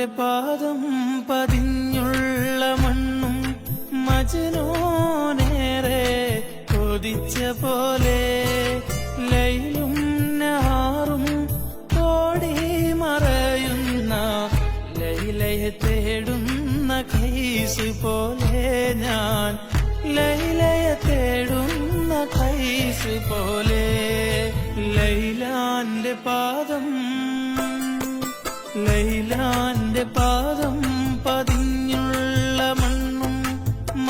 ലൈലാന്റെ പാദം പതിഞ്ഞുള്ള മണ്ണും മജനോനേറെ കൊതിച്ച പോലെ ലൈലും നാറും മറയുന്ന ലൈലയെ തേടുന്ന കൈസ് പോലെ ഞാൻ ലൈലയെ തേടുന്ന കൈസ് പോലെ ലൈലാന്റെ പാദം ലൈ